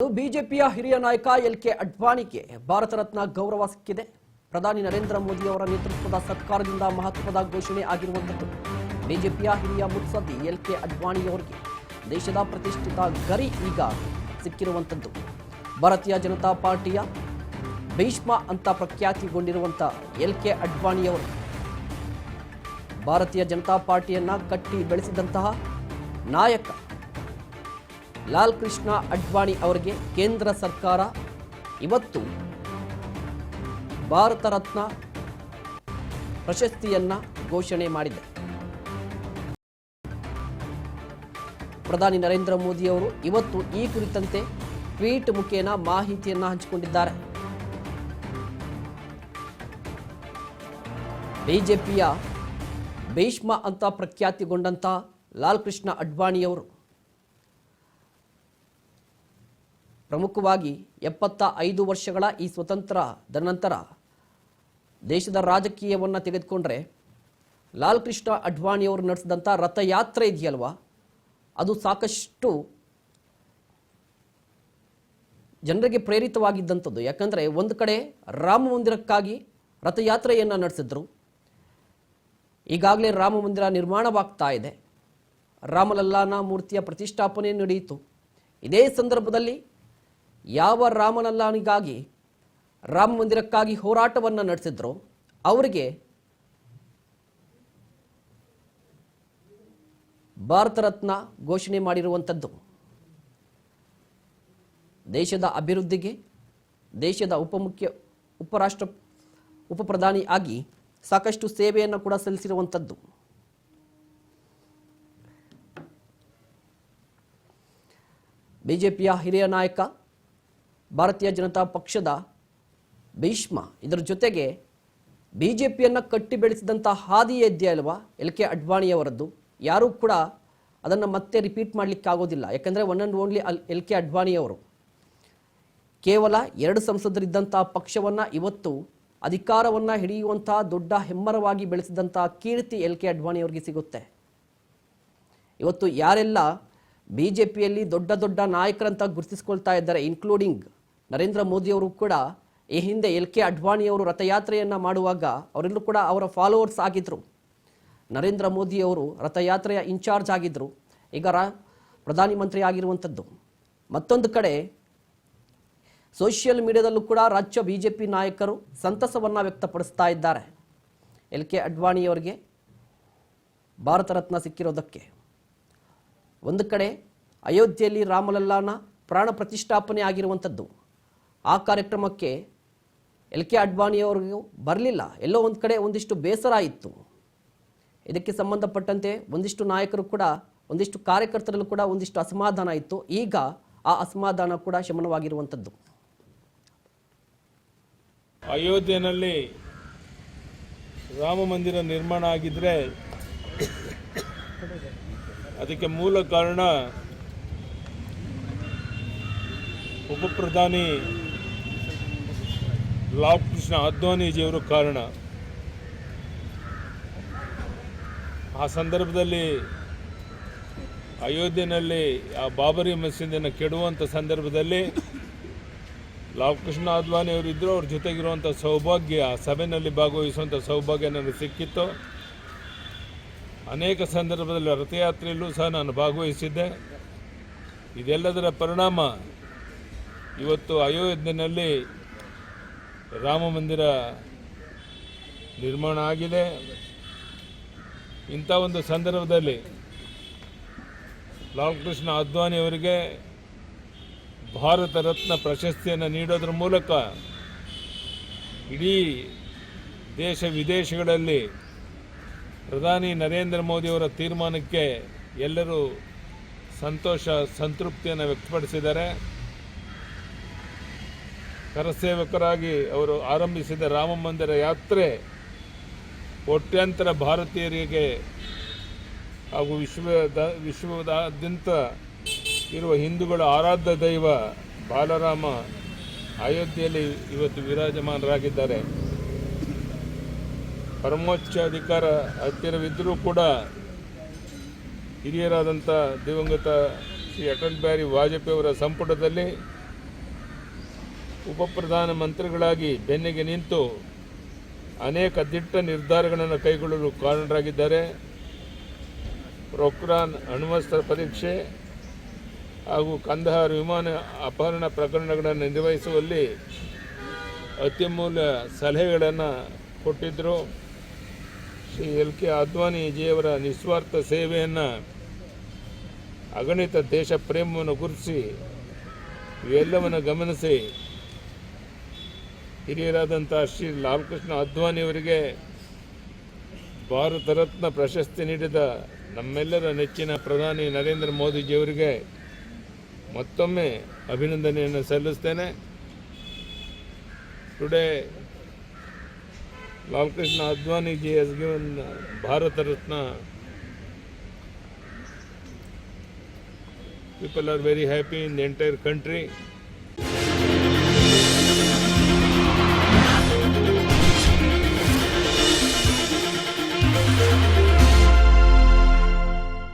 ಬಿಜೆಪಿಯ ಹಿರಿಯ ನಾಯಕ ಎಲ್ ಕೆ ಅಡ್ವಾಣಿಗೆ ಭಾರತ ರತ್ನ ಗೌರವ ಸಿಕ್ಕಿದೆ. ಪ್ರಧಾನಿ ನರೇಂದ್ರ ಮೋದಿ ಅವರ ನೇತೃತ್ವದ ಸರ್ಕಾರದಿಂದ ಮಹತ್ವದ ಘೋಷಣೆ ಆಗಿರುವಂಥದ್ದು. ಬಿಜೆಪಿಯ ಹಿರಿಯ ಮುತ್ಸದ್ದಿ ಎಲ್ ಕೆ ಅಡ್ವಾಣಿಯವರಿಗೆ ದೇಶದ ಪ್ರತಿಷ್ಠಿತ ಗರಿ ಈಗ ಸಿಕ್ಕಿರುವಂಥದ್ದು. ಭಾರತೀಯ ಜನತಾ ಪಾರ್ಟಿಯ ಭೀಷ್ಮ ಅಂತ ಪ್ರಖ್ಯಾತಿಗೊಂಡಿರುವಂಥ ಎಲ್ ಕೆ ಅಡ್ವಾಣಿಯವರು ಭಾರತೀಯ ಜನತಾ ಪಾರ್ಟಿಯನ್ನ ಕಟ್ಟಿ ಬೆಳೆಸಿದಂತಹ ನಾಯಕ ಲಾಲ್ ಕೃಷ್ಣ ಅಡ್ವಾಣಿ ಅವರಿಗೆ ಕೇಂದ್ರ ಸರ್ಕಾರ. ಇವತ್ತು ಭಾರತ ರತ್ನ ಪ್ರಶಸ್ತಿಯನ್ನ ಘೋಷಣೆ ಮಾಡಿದೆ. ಪ್ರಧಾನಿ ನರೇಂದ್ರ ಮೋದಿ ಅವರು ಇವತ್ತು ಈ ಕುರಿತಂತೆ ಟ್ವೀಟ್ ಮುಖೇನ ಮಾಹಿತಿಯನ್ನು ಹಂಚಿಕೊಂಡಿದ್ದಾರೆ. ಬಿಜೆಪಿಯ ಭೀಷ್ಮ ಅಂತ ಪ್ರಖ್ಯಾತಿಗೊಂಡಂತ ಲಾಲ್ ಕೃಷ್ಣ ಅಡ್ವಾಣಿಯವರು ಪ್ರಮುಖವಾಗಿ ಎಪ್ಪತ್ತ ಐದು ವರ್ಷಗಳ ಈ ಸ್ವತಂತ್ರದ ನಂತರ ದೇಶದ ರಾಜಕೀಯವನ್ನು ತೆಗೆದುಕೊಂಡ್ರೆ ಲಾಲ್ ಕೃಷ್ಣ ಅಡ್ವಾಣಿಯವರು ನಡೆಸಿದಂಥ ರಥಯಾತ್ರೆ ಇದೆಯಲ್ವಾ? ಅದು ಸಾಕಷ್ಟು ಜನರಿಗೆ ಪ್ರೇರಿತವಾಗಿದ್ದಂಥದ್ದು ಯಾಕಂದರೆ ಒಂದು ಕಡೆ ರಾಮ ಮಂದಿರಕ್ಕಾಗಿ ರಥಯಾತ್ರೆಯನ್ನು ನಡೆಸಿದ್ರು. ಈಗಾಗಲೇ ರಾಮ ಮಂದಿರ ನಿರ್ಮಾಣವಾಗ್ತಾ ಇದೆ. ರಾಮಲಲ್ಲಾನ ಮೂರ್ತಿಯ ಪ್ರತಿಷ್ಠಾಪನೆ ನಡೆಯಿತು. ಇದೇ ಸಂದರ್ಭದಲ್ಲಿ ಯಾವ ರಾಮಲಲ್ಲಾನಿಗಾಗಿ ರಾಮ ಮಂದಿರಕ್ಕಾಗಿ ಹೋರಾಟವನ್ನು ನಡೆಸಿದ್ರು ಅವರಿಗೆ ಭಾರತ ರತ್ನ ಘೋಷಣೆ ಮಾಡಿರುವಂಥದ್ದು. ದೇಶದ ಅಭಿವೃದ್ಧಿಗೆ, ದೇಶದ ಉಪಮುಖ್ಯ ಉಪರಾಷ್ಟ್ರ ಉಪಪ್ರಧಾನಿ ಆಗಿ ಸಾಕಷ್ಟು ಸೇವೆಯನ್ನು ಕೂಡ ಸಲ್ಲಿಸಿರುವಂಥದ್ದು. ಬಿಜೆಪಿಯ ಹಿರಿಯ ನಾಯಕ ಭಾರತೀಯ ಜನತಾ ಪಕ್ಷದ ಭೀಷ್ಮ. ಇದರ ಜೊತೆಗೆ ಬಿಜೆಪಿಯನ್ನು ಕಟ್ಟಿ ಬೆಳೆಸಿದಂಥ ಹಾದಿ ಇದೆಯಲ್ವಾ ಎಲ್ ಕೆ ಅಡ್ವಾಣಿಯವರದ್ದು ಯಾರೂ ಕೂಡ ಅದನ್ನು ಮತ್ತೆ ರಿಪೀಟ್ ಮಾಡಲಿಕ್ಕೆ ಆಗೋದಿಲ್ಲ. ಯಾಕಂದರೆ one and only L L K ಅಡ್ವಾಣಿಯವರು ಕೇವಲ ಎರಡು ಸಂಸದರಿದ್ದಂಥ ಪಕ್ಷವನ್ನು ಇವತ್ತು ಅಧಿಕಾರವನ್ನು ಹಿಡಿಯುವಂಥ ದೊಡ್ಡ ಹೆಮ್ಮರವಾಗಿ ಬೆಳೆಸಿದಂಥ ಕೀರ್ತಿ ಎಲ್ ಕೆ ಅಡ್ವಾಣಿಯವರಿಗೆ ಸಿಗುತ್ತೆ. ಇವತ್ತು ಯಾರೆಲ್ಲ ಬಿ ಜೆ ಪಿಯಲ್ಲಿ ದೊಡ್ಡ ದೊಡ್ಡ ನಾಯಕರಂತ ಗುರುತಿಸ್ಕೊಳ್ತಾ ಇದ್ದಾರೆ ಇನ್ಕ್ಲೂಡಿಂಗ್ ನರೇಂದ್ರ ಮೋದಿಯವರು ಕೂಡ ಈ ಹಿಂದೆ ಎಲ್ ಕೆ ಅಡ್ವಾಣಿಯವರು ರಥಯಾತ್ರೆಯನ್ನು ಮಾಡುವಾಗ ಅವರೆಲ್ಲರೂ ಕೂಡ ಅವರ ಫಾಲೋವರ್ಸ್ ಆಗಿದ್ದರು ನರೇಂದ್ರ ಮೋದಿಯವರು ರಥಯಾತ್ರೆಯ ಇನ್ಚಾರ್ಜ್ ಆಗಿದ್ದರು ಈಗ ಪ್ರಧಾನಿ ಮಂತ್ರಿ ಆಗಿರುವಂಥದ್ದು. ಮತ್ತೊಂದು ಕಡೆ ಸೋಷಿಯಲ್ ಮೀಡಿಯಾದಲ್ಲೂ ಕೂಡ ರಾಜ್ಯ ಬಿ ಜೆ ಪಿ ನಾಯಕರು ಸಂತಸವನ್ನು ವ್ಯಕ್ತಪಡಿಸ್ತಾ ಇದ್ದಾರೆ. ಎಲ್ ಕೆ ಅಡ್ವಾಣಿಯವರಿಗೆ ಭಾರತ ರತ್ನ ಸಿಕ್ಕಿರೋದಕ್ಕೆ. ಒಂದು ಕಡೆ ಅಯೋಧ್ಯೆಯಲ್ಲಿ ರಾಮಲಲ್ಲಾನ ಪ್ರಾಣ ಪ್ರತಿಷ್ಠಾಪನೆ ಆಗಿರುವಂಥದ್ದು. ಆ ಕಾರ್ಯಕ್ರಮಕ್ಕೆ ಎಲ್ ಕೆ ಅಡ್ವಾಣಿಯವರಿಗೂ ಬರಲಿಲ್ಲ. ಎಲ್ಲೋ ಒಂದು ಕಡೆ ಒಂದಿಷ್ಟು ಬೇಸರ ಇತ್ತು. ಇದಕ್ಕೆ ಸಂಬಂಧಪಟ್ಟಂತೆ ಒಂದಿಷ್ಟು ನಾಯಕರು ಕೂಡ, ಒಂದಿಷ್ಟು ಕಾರ್ಯಕರ್ತರಲ್ಲೂ ಕೂಡ ಒಂದಿಷ್ಟು ಅಸಮಾಧಾನ ಇತ್ತು. ಈಗ ಆ ಅಸಮಾಧಾನ ಕೂಡ ಶಮನವಾಗಿರುವಂಥದ್ದು. ಅಯೋಧ್ಯೆಯಲ್ಲಿ ರಾಮ ಮಂದಿರ ನಿರ್ಮಾಣ ಆಗಿದ್ರೆ ಅದಕ್ಕೆ ಮೂಲ ಕಾರಣ ಉಪ ಪ್ರಧಾನಿ ಲಾಲ್ ಕೃಷ್ಣ ಅದ್ವಾನಿಜಿಯವರು ಕಾರಣ. ಆ ಸಂದರ್ಭದಲ್ಲಿ ಅಯೋಧ್ಯೆಯಲ್ಲಿ ಆ ಬಾಬರಿ ಮಸೀದಿಯನ್ನು ಕೆಡುವಂಥ ಸಂದರ್ಭದಲ್ಲಿ ಲಾಲ್ ಕೃಷ್ಣ ಅದ್ವಾನಿ ಅವರು ಇದ್ದರು ಅವ್ರ ಜೊತೆಗಿರುವಂಥ ಸೌಭಾಗ್ಯ, ಆ ಸಭೆಯಲ್ಲಿ ಭಾಗವಹಿಸುವಂಥ ಸೌಭಾಗ್ಯ ನನಗೆ ಸಿಕ್ಕಿತ್ತು. ಅನೇಕ ಸಂದರ್ಭದಲ್ಲಿ ರಥಯಾತ್ರೆಯಲ್ಲೂ ಸಹ ನಾನು ಭಾಗವಹಿಸಿದ್ದೆ. ಇದೆಲ್ಲದರ ಪರಿಣಾಮ ಇವತ್ತು ಅಯೋಧ್ಯೆಯಲ್ಲಿ ರಾಮ ಮಂದಿರ ನಿರ್ಮಾಣ ಆಗಿದೆ. ಇಂಥ ಒಂದು ಸಂದರ್ಭದಲ್ಲಿ ಲಾಲ್ ಅದ್ವಾನಿಯವರಿಗೆ ಭಾರತ ರತ್ನ ಪ್ರಶಸ್ತಿಯನ್ನು ನೀಡೋದ್ರ ಮೂಲಕ ಇಡೀ ದೇಶ ವಿದೇಶಗಳಲ್ಲಿ ಪ್ರಧಾನಿ ನರೇಂದ್ರ ಮೋದಿಯವರ ತೀರ್ಮಾನಕ್ಕೆ ಎಲ್ಲರೂ ಸಂತೋಷ, ಸಂತೃಪ್ತಿಯನ್ನು ವ್ಯಕ್ತಪಡಿಸಿದ್ದಾರೆ. ಕರಸೇವಕರಾಗಿ ಅವರು ಆರಂಭಿಸಿದ ರಾಮ ಮಂದಿರ ಯಾತ್ರೆ ಕೋಟ್ಯಾಂತರ ಭಾರತೀಯರಿಗೆ ಹಾಗೂ ವಿಶ್ವದ ವಿಶ್ವದಾದ್ಯಂತ ಇರುವ ಹಿಂದೂಗಳ ಆರಾಧ್ಯ ದೈವ ಬಾಲರಾಮ ಅಯೋಧ್ಯೆಯಲ್ಲಿ ಇವತ್ತು ವಿರಾಜಮಾನರಾಗಿದ್ದಾರೆ. ಪರಮೋಚ್ಚ ಅಧಿಕಾರ ಹತ್ತಿರವಿದ್ದರೂ ಕೂಡ ಹಿರಿಯರಾದಂಥ ದಿವಂಗತ ಶ್ರೀ ಅಟಲ್ ಬಿಹಾರಿ ವಾಜಪೇಯಿ ಅವರ ಸಂಪುಟದಲ್ಲಿ ಉಪ ಪ್ರಧಾನಮಂತ್ರಿಗಳಾಗಿ ಬೆನ್ನಿಗೆ ನಿಂತು ಅನೇಕ ದಿಟ್ಟ ನಿರ್ಧಾರಗಳನ್ನು ಕೈಗೊಳ್ಳಲು ಕಾರಣರಾಗಿದ್ದಾರೆ. ಪ್ರೊಕ್ರಾನ್ ಅಣ್ವಸ್ತ್ರ ಪರೀಕ್ಷೆ ಹಾಗೂ ಕಂದಹಾರ್ ವಿಮಾನ ಅಪಹರಣ ಪ್ರಕರಣಗಳನ್ನು ನಿರ್ವಹಿಸುವಲ್ಲಿ ಅತ್ಯಮೂಲ್ಯ ಸಲಹೆಗಳನ್ನು ಕೊಟ್ಟಿದ್ದರು ಶ್ರೀ ಎಲ್ ಕೆ ಅದ್ವಾನಿಜಿಯವರ ನಿಸ್ವಾರ್ಥ ಸೇವೆಯನ್ನು ಅಗಣಿತ ದೇಶ ಪ್ರೇಮವನ್ನು ಗುರುತಿಸಿ ಇವೆಲ್ಲವನ್ನು ಗಮನಿಸಿ ಹಿರಿಯರಾದಂಥ ಶ್ರೀ ಲಾಲ್ಕೃಷ್ಣ ಅದ್ವಾನಿಯವರಿಗೆ ಭಾರತ ರತ್ನ ಪ್ರಶಸ್ತಿ ನೀಡಿದ ನಮ್ಮೆಲ್ಲರ ನೆಚ್ಚಿನ ಪ್ರಧಾನಿ ನರೇಂದ್ರ ಮೋದಿಜಿಯವರಿಗೆ ಮತ್ತೊಮ್ಮೆ ಅಭಿನಂದನೆಯನ್ನು ಸಲ್ಲಿಸ್ತೇನೆ. Today Lalkrishna Advani ji has given Bharat Ratna. People are very happy in the entire country.